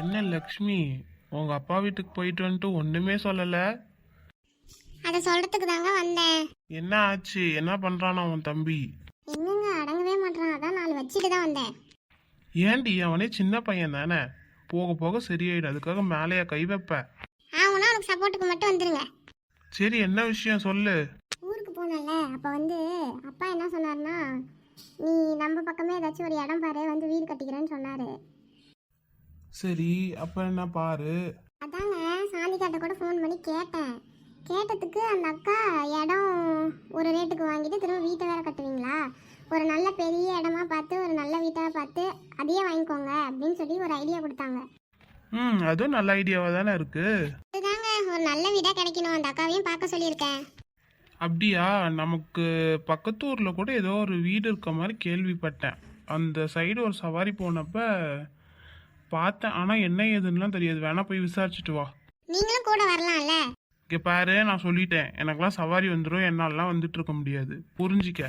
என்ன லக்ஷ்மி? உங்க அப்பா வீட்டுக்கு போயிட்டு வந்துட்டு ஒண்ணுமே சொல்லல. அதை சொல்றதுக்கு தாங்க வந்தேன். என்ன ஆச்சு? என்ன பண்றானா உன் தம்பி? எங்கங்க அடங்கவே மாட்டான் அதான் நாலு வச்சுட்டு தான் வந்தேன். ஏன்டி அவனே சின்ன பையன் தானே? போக போக சரியாயிடும் அதுக்காக மேலேயா கை வைப்ப. ஆகுனா அவனுக்கு சப்போர்ட்டுக்கு மட்டும் வந்துருங்க. சரி என்ன விஷயம் சொல்லு. ஊருக்கு போனல அப்போ வந்து அப்பா என்ன சொன்னார்னா நீ நம்ம பக்கமே ஏதாச்சும் ஒரு இடம் பாரு வந்து வீடு கட்டிக்கிறேன்னு சொன்னாரு. சரி அப்ப என்ன பாரு. அதாங்க சாந்திக்காட்ட கூட ஃபோன் பண்ணி கேட்டேன். கேட்டதுக்கு அந்த அக்கா இடம் ஒரு ரேட்டுக்கு வாங்கிட்டு திரும்ப வீட்டை வேற கட்டுவீங்களா? ஒரு நல்ல பெரிய இடமா பார்த்து ஒரு நல்ல வீட்டாக பார்த்து அதையே வாங்கிக்கோங்க அப்படின்னு சொல்லி ஒரு ஐடியா கொடுத்தாங்க. ம் அதுவும் நல்ல ஐடியாவா தானே இருக்கு. இதுதாங்க ஒரு நல்ல வீடாக கிடைக்கணும். அந்த அக்காவையும் பார்க்க சொல்லியிருக்கேன். அப்படியா? நமக்கு பக்கத்து ஊர்ல கூட ஏதோ ஒரு வீடு இருக்க மாதிரி கேள்விப்பட்டேன். அந்த சைடு ஒரு சவாரி போனப்ப பார்த்தேன். ஆனா என்ன ஏதுன்னுலாம் தெரியாது. வேணா போய் விசாரிச்சுட்டு வா. நீங்களும் கூட வரலாம்ல? இங்க பாரு நான் சொல்லிட்டேன். எனக்கெல்லாம் சவாரி வந்துடும் என்னாலலாம் வந்துட்டு இருக்க முடியாது. புரிஞ்சிக்க.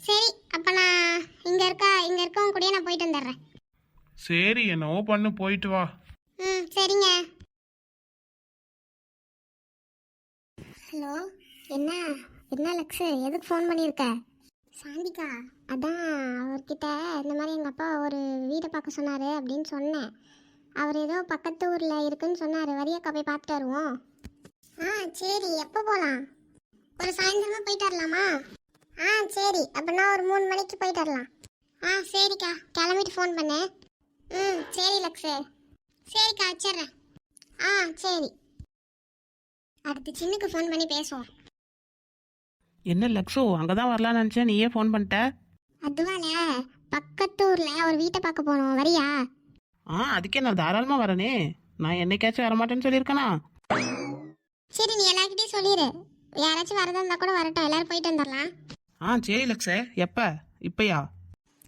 சரி அப்போ நான் இங்கே இருக்கா இங்கே இருக்கவங்க கூடயே நான் போயிட்டு வந்துடுறேன். சரி என்னவோ பண்ணு போயிட்டு வா. ம் சரிங்க. ஹலோ என்ன என்ன லக்ஷு எதுக்கு ஃபோன் பண்ணியிருக்க? சாந்திகா அதான் அவர்கிட்ட இந்த மாதிரி எங்கள் அப்பா ஒரு வீடை பார்க்க சொன்னார் அப்படின்னு சொன்னேன். அவர் ஏதோ பக்கத்து ஊரில் இருக்குன்னு சொன்னார். வரியக்கா போய் பார்த்துட்டு வருவோம். ஆ சரி. எப்போ போகலாம் ஒரு சாயந்தரமாக போயிட்டு வரலாமா? ஆ சரி. அப்படின்னா ஒரு மூணு மணிக்கு போயிட்டு வரலாம். ஆ சரிக்கா. கிளம்பிட்டு ஃபோன் பண்ணு. ம் சரி லக்ஸு சரிக்கா வச்சிடுறேன். ஆ சரி. அடுத்து சின்னுக்கு ஃபோன் பண்ணி பேசுவோம். என்ன லக்ஷு அங்கே தான் வரலான்னு நினச்சேன். நீயே ஃபோன் பண்ணிட்ட? அதுவால பக்கத்து ஊர்ல ஒரு வீட்டை பார்க்க போனோம். வரியா? ஆ அதுக்கே நான் தாராளமாக வரனே. நான் என்னைக்காச்சும் வரமாட்டேன்னு சொல்லியிருக்கேனா? சரி நீ எல்லார்கிட்டயும் சொல்லிடு யாராச்சும் வரதா இருந்தா கூட வரட்டும். எல்லாரும் போயிட்டு வந்துடலாம் ஆ சரி லக்ஷே. எப்போ? இப்பயா?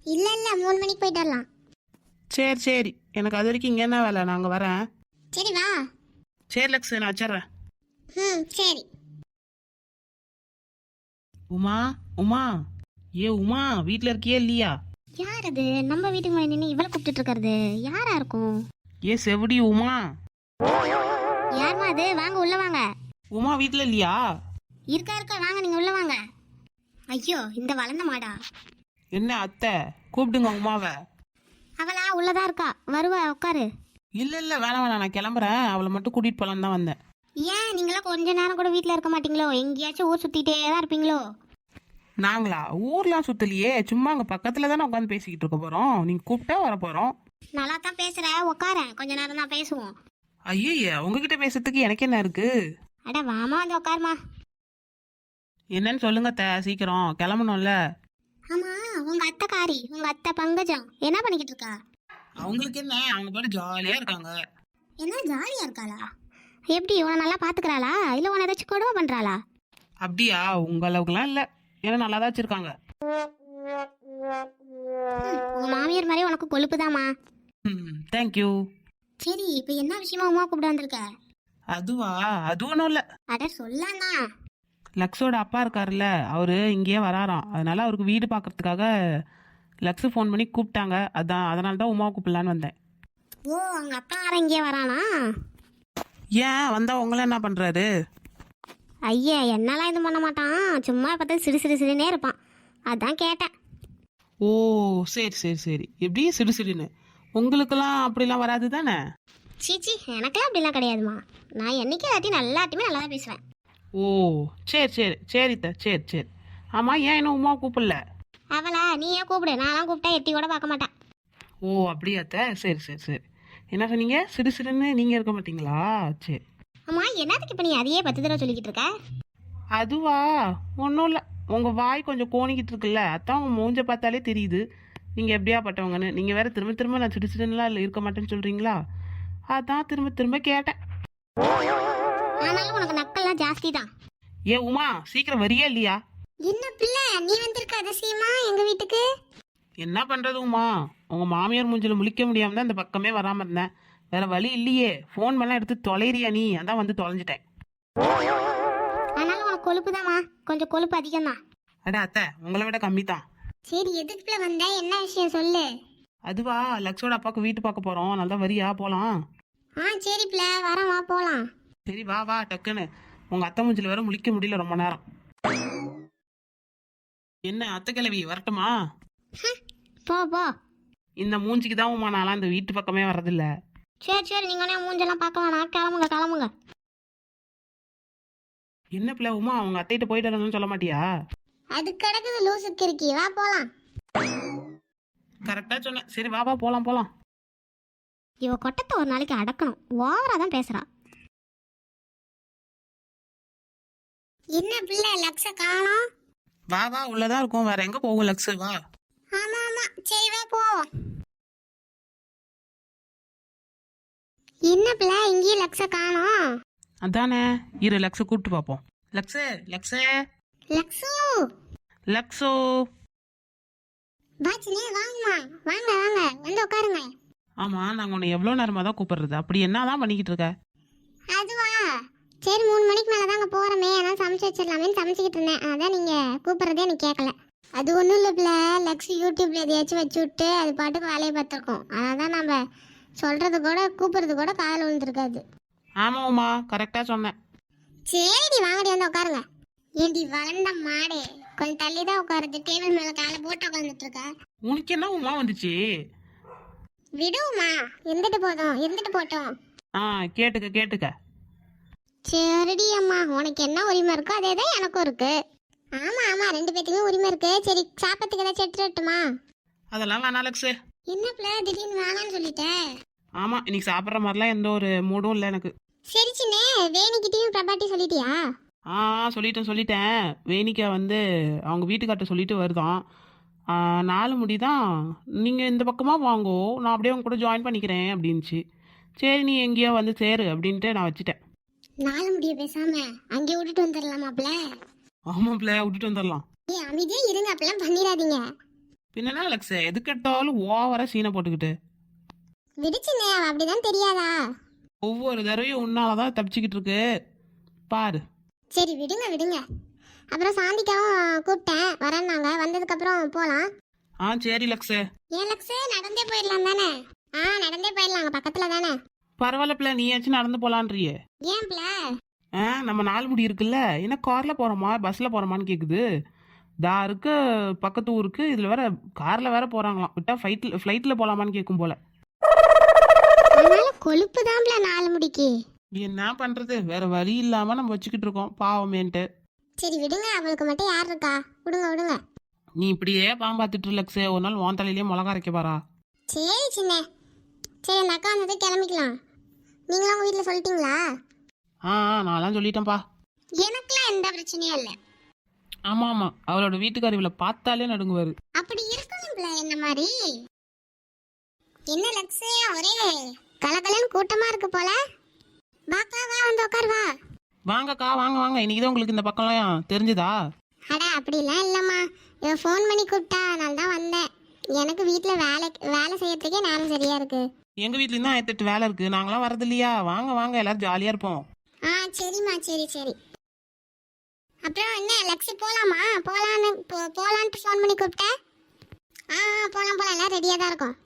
இல்ல இல்ல. மூணு மணிக்கு போயிட்டு வரலாம். சரி சரி. எனக்கு அது வரைக்கும் இங்கே என்ன வேலை. நான் அங்கே வரேன். சரி வா. சரி லக்ஷு நான் வச்சிட்றேன். ம் சரி. உமா உமா. ஏ உமா வீட்டில் இருக்கியே இல்லையா? யார் அது? நம்ம வீட்டுக்கு முன்னாடி நின்று இவளை கூப்பிட்டு இருக்கிறது. யாரா இருக்கும்? ஏ செவடி உமா. யாருமா அது? வாங்க உள்ள வாங்க. உமா வீட்டில் இல்லையா? இருக்கா இருக்கா. வாங்க நீங்க உள்ள வாங்க. ஐயோ இந்த வளர்ந்த மாடா. என்ன அத்தை? கூப்பிடுங்க உமாவை. அவளா உள்ளதா இருக்கா? வருவா உட்காரு. இல்லை இல்லை வேணாம் வேணாம். நான் கிளம்புறேன். அவளை மட்டும் கூட்டிகிட்டு போகலான்னு தான் வந்தேன். ஏன் நீங்களாம் கொஞ்ச நேரம் கூட வீட்டில் இருக்க மாட்டீங்களோ? எங்கேயாச்சும் ஊர் சுத்திட்டே தான் இருப்பீங்களோ? நாங்களா? ஊர்லாம் சுத்தலையே. சும்மா அங்கே பக்கத்தில் தானே உட்காந்து பேசிக்கிட்டு இருக்க போகிறோம் நீங்கள் கூப்பிட்டா வர போகிறோம் நல்லா தான் பேசுற. உட்காரேன் கொஞ்ச நேரம் தான் பேசுவோம். ஐயே உங்ககிட்ட பேசுறதுக்கு எனக்கு என்ன இருக்கு? அட வாமா வந்து உட்காருமா என்னன்னு சொல்லுங்க அத்தை. சீக்கிரம். கிளம்பணும்ல. ஆமா உங்க அத்தை காரி. உங்க அத்தை பங்கஜம். என்ன பண்ணிக்கிட்டு இருக்கா? அவங்களுக்கு என்ன? அவங்க பாட்டு ஜாலியா இருக்காங்க. என்ன ஜாலியா இருக்காளா? எப்படி உன நல்லா பாத்துக்கறாளா? இல்ல உன ஏதாச்சும் கொடுமை பண்றாளா? அப்படியா? உங்க அளவுக்குலாம் இல்ல. ஏன்னா நல்லா தான் வச்சிருக்காங்க. உங்க மாமியார் மாதிரி உனக்கு கொழுப்புதாம்மா. தேங்க்யூ சரி இப்போ என்ன விஷயமா உமா கூப்பிட்டு வந்திருக்க? அதுவா? அது ஒன்றும் இல்லை. அட சொல்லாண்ணா லக்ஸோட அப்பா இருக்காருல்ல அவரு இங்கேயே வராராம். அதனால அவருக்கு வீடு பார்க்கறதுக்காக லக்ஸு ஃபோன் பண்ணி கூப்பிட்டாங்க. அதான் அதனால தான் உமாவை கூப்பிடலான்னு வந்தேன். ஓ அவங்க அப்பா இங்கே வரானா? ஏன் வந்தா உங்களை என்ன பண்றாரு? ஐயா என்னெல்லாம் இது பண்ண மாட்டான்? சும்மா பார்த்து சிறு சிறு சிறுனே இருப்பான். அதான் கேட்டேன். ஓ சரி சரி சரி. எப்படி சிடு சிடுன்னு? உங்களுக்கெல்லாம் அப்படிலாம் வராது தானே? சீச்சி எனக்கெல்லாம் அப்படிலாம் கிடையாதுமா நான் என்னைக்கு எல்லாத்தையும் நல்லாத்தையுமே நல்லா தான் பேசுவேன். ஓ சரி சரி சரி த சரி சரி. ஆமாம் ஏன் இன்னும் உமா கூப்பிடல? அவளா? நீயே கூப்பிடு? நான்லாம் கூப்பிட்டா எட்டி கூட பார்க்க மாட்டேன். ஓ அப்படியாத்த சரி சரி சரி. என்ன சொன்னீங்க? சிடு சிடுன்னு நீங்கள் இருக்க மாட்டீங்களா? சரி அம்மா என்னத்துக்கு இப்போ நீ அதையே பத்து தடவை சொல்லிக்கிட்டு இருக்க? அதுவா? ஒன்றும் இல்லை. உங்கள் வாய் கொஞ்சம் கோணிக்கிட்டு இருக்குல்ல. அதான் உங்கள் மூஞ்ச பார்த்தாலே தெரியுது. நீங்கள் எப்படியா பட்டவங்கன்னு. நீங்கள் வேற திரும்ப திரும்ப நான் சிடு சிடுன்னுலாம் இல்லை இருக்க மாட்டேன்னு சொல்கிறீங்களா அதான் திரும்ப திரும்ப கேட்டேன். ஆனாலும் உனக்கு நக்கல்லாம் ஜாஸ்தி தான் ஏ உமா சீக்கிரம் வரியா இல்லையா? என்ன பிள்ளை? நீ வந்திருக்க அதிசயமா எங்க வீட்டுக்கு? என்ன பண்ணுறது உமா உங்கள் மாமியார் மூஞ்சில முழிக்க முடியாம தான் இந்த பக்கமே வராமல் இருந்தேன். வேற வழி இல்லையே. ஃபோன் பண்ணலாம் எடுத்து தொலைறியா நீ? அதான் வந்து தொலைஞ்சிட்டேன். ஆனாலும் உனக்கு கொழுப்பு கொஞ்சம் கொழுப்பு அதிகம் தான் அட அத்தை உங்களை விட கம்மி தான் சரி எதுக்குள்ள வந்த? என்ன விஷயம் சொல்லு. அதுவா லக்ஸோட அப்பாவுக்கு வீட்டு பார்க்க போகிறோம் நல்லா வரியா? போகலாம் ஆ சரி பிள்ளை. வரேன் வா போகலாம் சரி வா வா டக்குன்னு. உங்கள் அத்தை மூஞ்சில வேற முழிக்க முடியல ரொம்ப நேரம். என்ன அத்தை கிழவி வரட்டுமா? போ போ இந்த மூஞ்சிக்கு தான் உமா நான்லாம் இந்த வீட்டு பக்கமே வர்றதில்ல. சரி சரி நீங்கள் மூஞ்செல்லாம் பார்க்க வேணாம். கிளம்புங்க கிளம்புங்க. என்ன பிள்ளை உமா அவங்க அத்தைகிட்ட போயிட்டு வரணும்னு சொல்ல மாட்டியா? அது கிடக்குது லூசு கிறுக்கி. வா போகலாம் கரெக்டாக சொன்னேன் சரி வா வா போகலாம் போகலாம் இவ கொட்டத்தை ஒரு நாளைக்கு அடக்கணும். ஓவரா தான் பேசுறா. என்ன பிள்ளை லக்ஸ காணோம்? வா வா உள்ளதான் இருக்கும். வேற எங்க போகும் லக்ஸ்? வா. ஆமா ஆமா சரி வா போவோம். என்ன பிள்ளை இங்கேயும் லக்ஸ காணோம்? அதானே இரு லக்ஸ கூப்பிட்டு பார்ப்போம். லக்ஸே லக்ஸே. லக்ஸு. லக்ஸோ. பாச்சினே வாங்கம்மா. வாங்க வாங்க வந்து உட்காருங்க. ஆமா நாங்க உன்னை எவ்வளோ நேரமா தான் கூப்பிடுறது? அப்படி என்னதான் பண்ணிக்கிட்டு இருக்க? அதுவா? சரி மூணு மணிக்கு மேலே தாங்க போகிறோமே ஆனால் சமைச்சு வச்சிடலாமேன்னு சமைச்சிக்கிட்டு இருந்தேன். அதான் நீங்கள் கூப்பிட்றதே எனக்கு கேட்கல அது ஒன்றும் இல்லை பிள்ளை. லக்ஸ் யூடியூப்ல எதையாச்சும் வச்சு விட்டு அது பாட்டுக்கு வேலையை பார்த்துருக்கோம். அதனால தான் நம்ம சொல்கிறது கூட கூப்பிட்றது கூட காதில் விழுந்துருக்காது. ஆமா உமா கரெக்டா சொன்னேன். சரிடி வாங்கடி வந்து உட்காருங்க. ஏண்டி வளர்ந்த மாடு. கொஞ்சம் தள்ளி தான் உட்காருது. டேபிள் மேலே காலை போட்டு உட்காந்துட்டு இருக்க உனக்கு என்ன உமா வந்துச்சு? விடுவோமா இருந்துட்டு போதும். இருந்துட்டு போட்டோம். ஆ கேட்டுக்க கேட்டுக்க. சரிடி அம்மா. உனக்கு என்ன உரிமை இருக்கோ அதே தான் எனக்கும் இருக்கு. ஆமா ஆமா ரெண்டு பேத்துக்குமே உரிமை இருக்கு. சரி சாப்பிட்றதுக்கு ஏதாச்சும் எடுத்துட்டு வரட்டுமா? அதெல்லாம் வேணாம் லக்ஸு என்ன பிள்ளை திடீர்னு வேணாம்னு சொல்லிட்டேன் ஆமா இன்னைக்கு சாப்பிட்ற மாதிரிலாம் எந்த ஒரு மூடும் இல்லை எனக்கு. சரி சின்னே வேணிக்கிட்டையும் பிரபாட்டி சொல்லிட்டியா? ஆ சொல்லிட்டேன் சொல்லிட்டேன். வேணிக்கா வந்து அவங்க வீட்டுக்கார்ட்ட சொல்லிட்டு வருதான். ஆ, நாலு முடி தான் நீங்கள் இந்த பக்கமாக வாங்கோ நான் அப்படியே உங்க கூட ஜாயின் பண்ணிக்கிறேன் அப்படின்ச்சு சரி நீ எங்கேயோ வந்து சேரு அப்படின்ட்டு நான் வச்சுட்டேன். நாலு முடிய பேசாம அங்கே விட்டுட்டு வந்துடலாமாப்ல ஆமாம் பிள்ளைய விட்டுட்டு வந்துடலாம். ஏ அமைதியா இருங்க அப்பெல்லாம் பண்ணிடாதீங்க. பின்னா லக்ஸ எதுக்கு எடுத்தாலும் ஓவரா சீனை போட்டுக்கிட்டு. விடுச்சுனே அவ அப்படிதான் தெரியாதா? ஒவ்வொரு தடவையும் உன்னால தான் தப்பிச்சுக்கிட்டு இருக்கு. பாரு. சரி விடுங்க விடுங்க. அப்புறம் சாந்திக்காவும் கூப்பிட்டேன் வரேன்னாங்க வந்ததுக்கப்புறம் போகலாம் ஆ சரி லக்ஸ ஏன் லக்ஸு நடந்தே போயிடலாம் தானே? ஆ நடந்தே போயிடலாம் பக்கத்துல தானே? பரவாயில்ல பிள்ளை நீயாச்சும் நடந்து போலான்றியே. ஏன் பிள்ளை? ஆ நம்ம நாலு முடி இருக்குல்ல? என்ன கார்ல போறோமா? பஸ்ல போறோமான்னு கேக்குது. தா இருக்கு பக்கத்து ஊருக்கு. இதுல வேற கார்ல வேற போறாங்களாம். விட்டா ஃபிளைட்ல ஃபிளைட்ல போலாமான்னு கேட்கும் போல. கொழுப்பு தான் பிள்ளை நாலு முடிக்கு. என்ன பண்றது? வேற வழி இல்லாம நம்ம வச்சுக்கிட்டு இருக்கோம். பாவமேன்ட்டு. சரி விடுங்க. அவளுக்கு மட்டும் யார் இருக்கா? விடுங்க விடுங்க. நீ இப்படியே பாம்பாத்துட்டு லக்ஸே. ஒரு நாள் உன் தலையிலேயே மிளகா அரைக்க பாரா. சரி சின்ன. சரி அந்த அக்கா வந்தது கிளம்பிக்கலாம். நீங்களும் உங்க வீட்டில் சொல்லிட்டீங்களா? ஆ நான்லாம் சொல்லிட்டேன்ப்பா. எனக்குலாம் எந்த பிரச்சனையும் இல்லை. ஆமா ஆமா. அவளோட வீட்டுக்கார இவளை பார்த்தாலே நடுங்குவாரு. அப்படி இருக்கணும் பிள்ளை என்ன மாதிரி? என்ன லக்ஸு ஒரே கலகலன்னு கூட்டமா இருக்கு போல. வாக்கா வா வந்து உட்கார் வா. வாங்கக்கா வாங்க வாங்க. இன்னைக்கு தான் உங்களுக்கு இந்த பக்கம்லாம் தெரிஞ்சுதா? அட அப்படிலாம் இல்லைம்மா. இவ ஃபோன் பண்ணி கூப்பிட்டா அதனால தான் வந்தேன். எனக்கு வீட்டில் வேலை வேலை செய்யறதுக்கே நேரம் சரியா இருக்கு. எங்க வீட்லயும் தான் ஆயிரத்தெட்டு வேலை இருக்கு. நாங்களாம் வரது இல்லையா? வாங்க வாங்க. எல்லாரும் ஜாலியா இருப்போம். சரிம்மா சரி சரி. அப்புறம் என்ன லக்ஸி போகலாமா போகலான்னு போ போகலான்ட்டு ஃபோன் பண்ணி கூப்பிட்டேன் ஆ ஆ, போகலாம் போகலாம் எல்லாம் ரெடியாக தான் இருக்கும்.